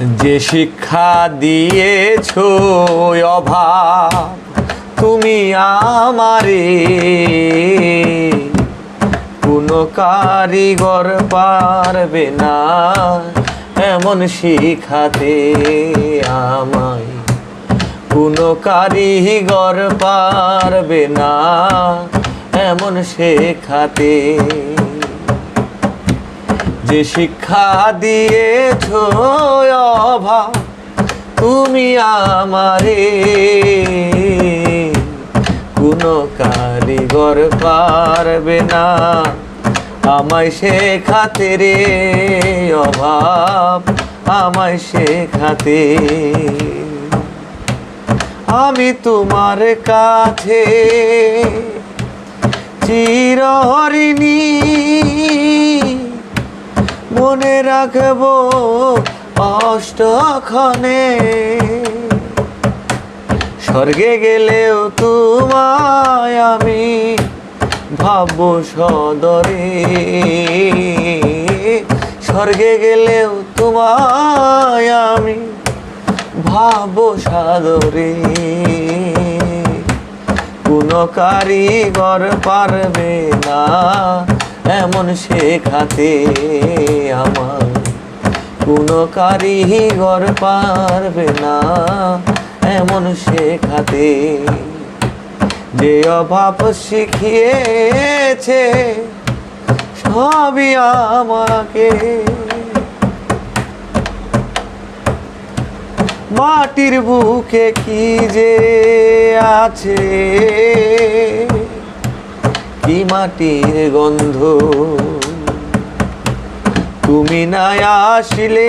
যে শিক্ষা দিয়েছ অভাব তুমি আমারে। কোনো কারিগর পারবে না এমন শিখাতে আমায়। কোনো কারিগর পারবে না এমন শেখাতে যে শিক্ষা দিয়েছ অভাব, তুমি আমারে কোনো কারিগর পারবে না। আমায় শেখাতে রে অভাব, আমায় শেখাতে। আমি তোমার কাছে চিরহরিণী রাখব অষ্টক্ষণে। স্বর্গে গেলেও তোমায় আমি ভাবব সদরে। স্বর্গে গেলেও তোমায় আমি ভাবব সাদরে কোনো কারিগর পারবে না এমন শেখাতে আমার কোনো কারিগর পারবে না। এমন শেখাতে যে অভাব শিখিয়েছে সবই আমাকে। মাটির বুকে কি যে আছে? কি মাটির গন্ধ। তুমি না আসিলে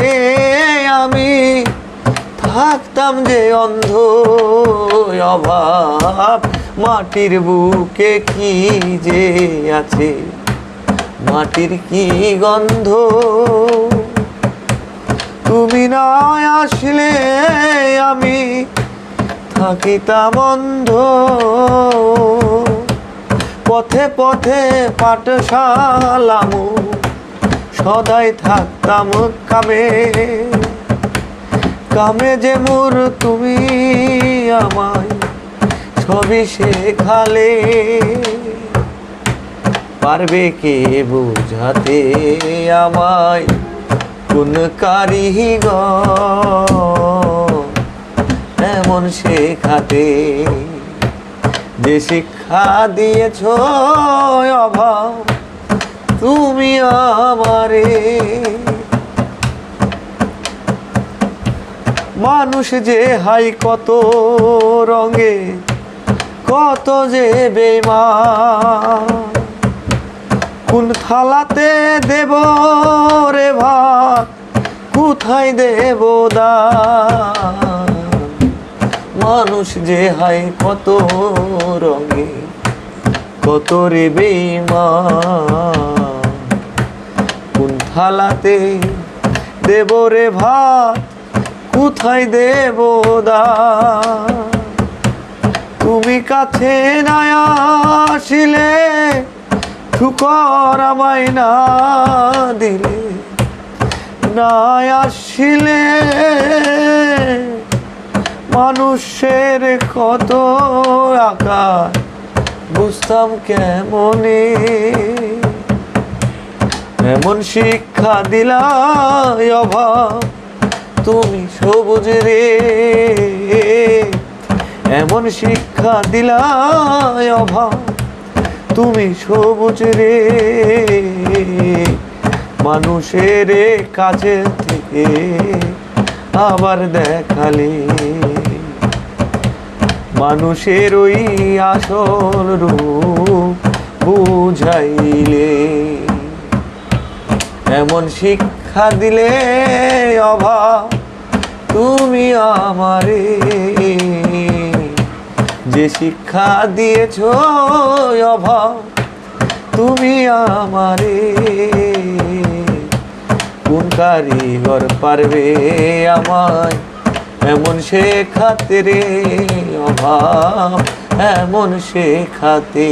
আমি থাকতাম যে অন্ধ। অভাব মাটির বুকে কি যে আছে? মাটির কি গন্ধ? তুমি না আসলে আমি থাকিতাম অন্ধ। পথে পথে পাঠশালামু সদাই থাকতাম কামে। কামে যে মোর তুমি আমায় ছবি শেখালে। পারবে কে বুঝাতে আমায়? কোন কারিগর এমন শেখাতে যে শিক্ষা দিয়েছ অভাব তুমি আমারে। মানুষ যে হাই, কত রঙে, কত যে বেমান কোন থালাতে দেব রে ভাত, কোথায় দেব দান? মানুষ যে হাই কত রঙে, কত রে বেইমান কোন থালাতে দেব রে ভাত, কোথায় দেব দান? তুমি কাছে না আসিলে ঠুকর আমায় না দিলে। না আসিলে। মানুষের কত আকার, বুঝতাম কেমনে এমন শিক্ষা দিলা অভাব, তুমি সবুজ রে। এমন শিক্ষা দিলা অভাব, তুমি সবুজ রে। মানুষের কাছে থেকে আবার দেখালে। মানুষের ওই আসল রূপ বুঝাইলে, এমন শিক্ষা দিলে অভাব তুমি আমারে। যে শিক্ষা দিয়েছ অভাব তুমি আমারে। কোন কারিগর পারবে আমায় এমন সে খাতে রে অভাব এমন শেখাতে।